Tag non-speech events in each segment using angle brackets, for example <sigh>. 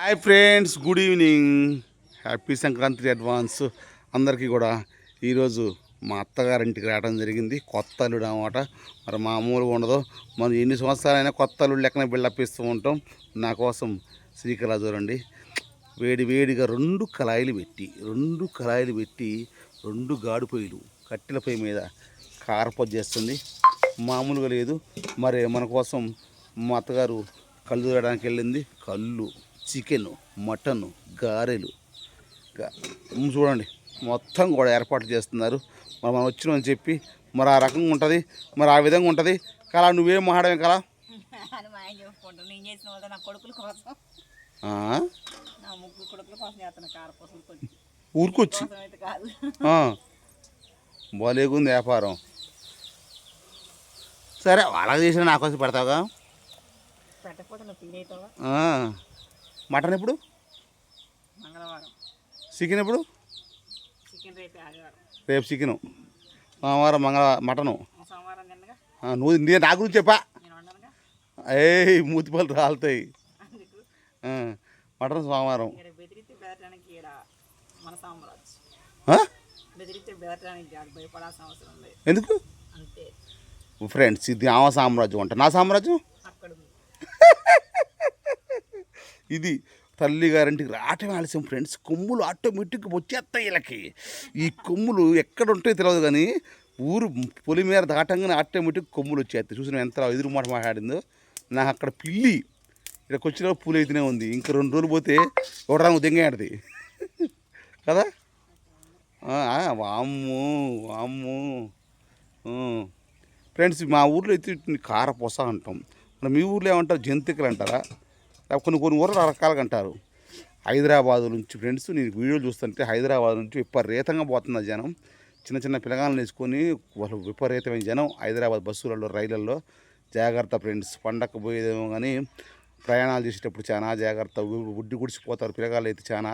Hi friends good evening happy Sankranti advance అందరికీ కూడా ఈరోజు మా అత్తగారింటికి రావడం జరిగింది. కొత్త అల్లుడు అనమాట మరి మామూలుగా ఉండదు. మనం ఎన్ని సంవత్సరాలైనా కొత్త అల్లుడు లెక్కన బిల్డప్ ఇస్తూ ఉంటాం. నా కోసం శ్రీకళ చూడండి. వేడి వేడిగా రెండు కళాయిలు పెట్టి రెండు కళాయిలు పెట్టి రెండు గాడు పొయ్యిలు కట్టెల పొయ్యి మీద కారపొద్దు చేస్తుంది. మామూలుగా లేదు. మరి మన కోసం మా అత్తగారు కళ్ళు చూడడానికి వెళ్ళింది. కళ్ళు. చికెన్ మటన్ గారెలు. చూడండి. మొత్తం కూడా ఏర్పాట్లు చేస్తున్నారు. మరి మనం వచ్చినామని చెప్పి మరి ఆ రకంగా ఉంటుంది. మరి ఆ విధంగా ఉంటుంది. కళ నువ్వేం మాట్లాడమే కళ? ఊరికొచ్చి. బాలేగుంది వ్యాపారం. సరే వాళ్ళకి చేసిన నా కోసం పెడతావుగా? మటన్ ఎప్పుడు? మంగళవారం. చికెన్ ఎప్పుడు? చికెన్ రేపు ఆదివారం. రేపు చికెను. సోమవారం మంగళ మటను. సోమవారం నువ్వు నీ నా గురించి చెప్పా. నేను ఏయ్ మూతిపళ్ళు రాలుతాయి. మటన్ సోమవారం. ఎందుకు? ఫ్రెండ్స్ ఇది ఆమె సామ్రాజ్యం అంట. నా సామ్రాజ్యం? <laughs> ఇది తల్లి గారింటికి రావటం ఆలస్యం ఫ్రెండ్స్. కొమ్ములు ఆటోమేటిక్గా వచ్చేస్తాయి వీళ్ళకి. ఈ కొమ్ములు ఎక్కడ ఉంటాయో తెలియదు కానీ ఊరు పొలి మీద దాటంగానే ఆటోమేటిక్ కొమ్ములు వచ్చేస్తాయి. చూసిన ఎంత ఎదురు మాట మాట్లాడిందో. నాకు అక్కడ పిల్లి ఇక్కడికి వచ్చిన పూలు అయితేనే ఉంది. ఇంకా రెండు రోజులు పోతే ఎవడరా దెంగాడుది కదా? వామ్ము వామ్ము. ఫ్రెండ్స్ మా ఊర్లో అయితే వీటిని కారపొస అంటాం. మరి మీ ఊర్లో ఏమంటారు? జంతికలు అంటారా? కొన్ని కొన్ని ఊర్లు రకరకాలుగా అంటారు. హైదరాబాద్ నుంచి ఫ్రెండ్స్ నేను వీడియోలు చూస్తుంటే హైదరాబాద్ నుంచి విపరీతంగా పోతుంది జనం. చిన్న చిన్న పిల్లగాలను వేసుకొని వాళ్ళు విపరీతమైన జనం హైదరాబాద్ బస్సులలో రైళ్ళల్లో. జాగ్రత్త ఫ్రెండ్స్ పండగ పోయేదేమో కానీ ప్రయాణాలు చేసేటప్పుడు చాలా జాగ్రత్త. ఉడ్డి గుడిచిపోతారు పిల్లగాళ్ళు అయితే చాలా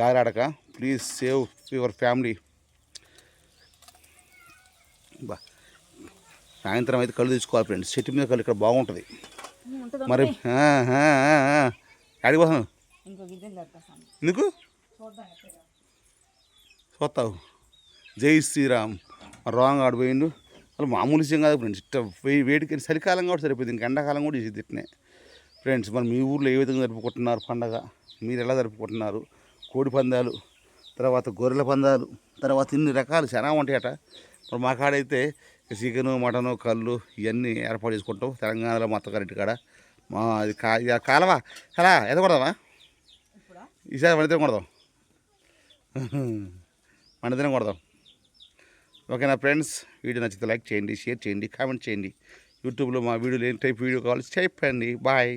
గాలాడక ప్లీజ్ సేవ్ యువర్ ఫ్యామిలీ బా. సాయంత్రం అయితే కళ్ళు తెచ్చుకోవాలి ఫ్రెండ్స్. చెట్టు మీద కళ్ళు ఇక్కడ బాగుంటుంది. మరి. ఆడికి పోతాను ఎందుకు? చూస్తావు. జై శ్రీరామ్. రాంగ్ ఆడిపోయిండు అసలు మామూలు విషయం కాదు ఫ్రెండ్స్. ఇట్ట వేడికి చలికాలం కూడా సరిపోయింది. ఇంక ఎండాకాలం కూడా చేసేది ఇట్నే. ఫ్రెండ్స్ మరి మీ ఊర్లో ఏ విధంగా జరుపుకుంటున్నారు పండగ? మీరు ఎలా జరుపుకుంటున్నారు? కోడి పందాలు తర్వాత గొర్రెల పందాలు తర్వాత ఇన్ని రకాలు. చాలా ఉంటాయట మరి మా కాడైతే చికెను మటను కళ్ళు ఇవన్నీ ఏర్పాటు చేసుకుంటాం. తెలంగాణలో మా అత్తగారింటి కాడ మా అది కా కాలవా. అలా కొడదామా ఈసారి వనితరం కొడదాం. <laughs> వనితరం కొడదాం. ఓకేనా ఫ్రెండ్స్? వీడియో నచ్చితే లైక్ చేయండి షేర్ చేయండి కామెంట్ చేయండి. యూట్యూబ్లో మా వీడియోలు ఏ టైప్ వీడియో కావాలి చెప్పండి. బాయ్.